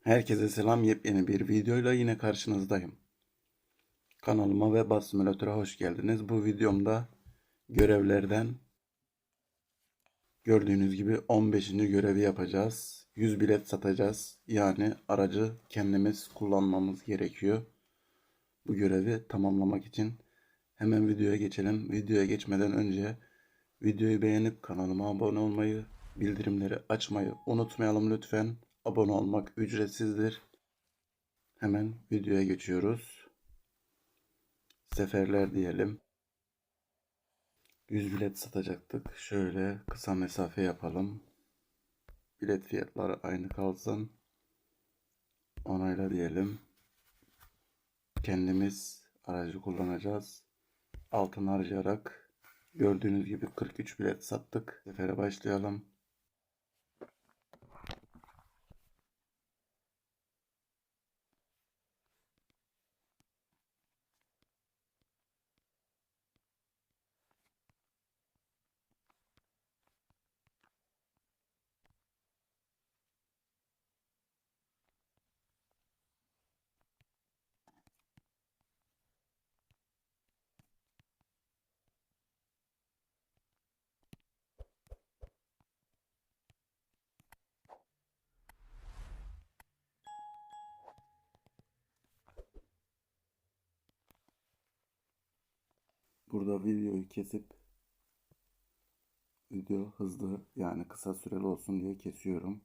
Herkese selam yepyeni bir videoyla yine karşınızdayım. Kanalıma ve Bus Simulator'a hoş geldiniz. Bu videomda görevlerden gördüğünüz gibi 15. görevi yapacağız. 100 bilet satacağız. Yani aracı kendimiz kullanmamız gerekiyor. Bu görevi tamamlamak için hemen videoya geçelim. Videoya geçmeden önce videoyu beğenip kanalıma abone olmayı, bildirimleri açmayı unutmayalım lütfen. Abone olmak ücretsizdir. Hemen videoya geçiyoruz. Seferler diyelim. 100 bilet satacaktık. Şöyle kısa mesafe yapalım. Bilet fiyatları aynı kalsın. Onayla diyelim. Kendimiz aracı kullanacağız. Altın harcayarak gördüğünüz gibi 43 bilet sattık. Sefere başlayalım. Burada videoyu kesip video hızlı yani kısa süreli olsun diye kesiyorum.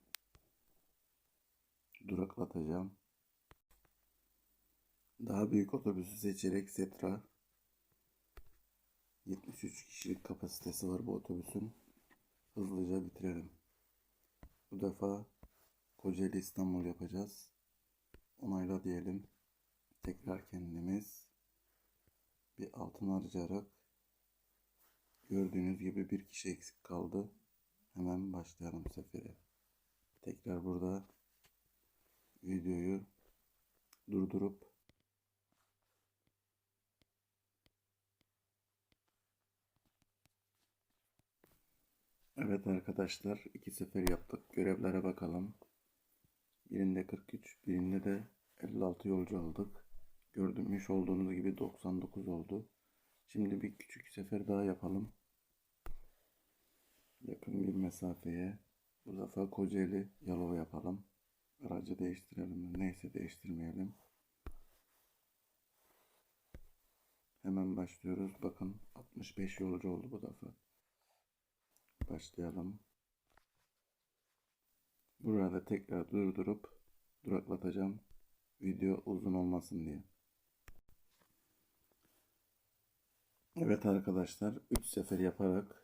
Duraklatacağım. Daha büyük otobüsü seçerek Setra 73 kişilik kapasitesi var bu otobüsün. Hızlıca bitirelim. Bu defa Kocaeli İstanbul yapacağız. Onayla diyelim. Tekrar kendimiz altın harcayarak gördüğünüz gibi bir kişi eksik kaldı. Hemen başlayalım sefere. Tekrar burada videoyu durdurup Evet arkadaşlar iki sefer yaptık. Görevlere bakalım. Birinde 43, birinde de 56 yolcu aldık. Gördüğünüz olduğunuz gibi 99 oldu. Şimdi bir küçük sefer daha yapalım. Yakın bir mesafeye. Bu defa Kocaeli Yalova yapalım. Aracı değiştirelim. Neyse değiştirmeyelim. Hemen başlıyoruz. Bakın 65 yolcu oldu bu defa. Başlayalım. Burada tekrar durdurup duraklatacağım. Video uzun olmasın diye. Evet arkadaşlar 3 sefer yaparak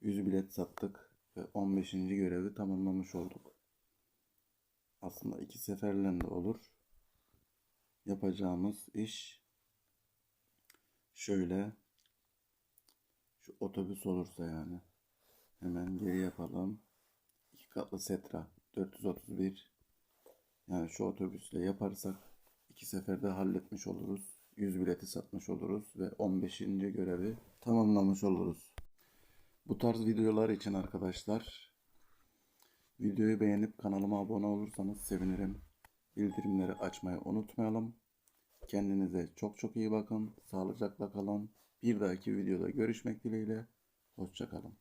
100 bilet sattık ve 15. görevi tamamlamış olduk. Aslında iki seferle de olur. Yapacağımız iş şöyle şu otobüs olursa yani hemen geri yapalım. İki katlı setra 431 yani şu otobüsle yaparsak iki seferde halletmiş oluruz. 100 bileti satmış oluruz ve 15. görevi tamamlamış oluruz. Bu tarz videolar için arkadaşlar videoyu beğenip kanalıma abone olursanız sevinirim. Bildirimleri açmayı unutmayalım. Kendinize çok çok iyi bakın. Sağlıcakla kalın. Bir dahaki videoda görüşmek dileğiyle. Hoşçakalın.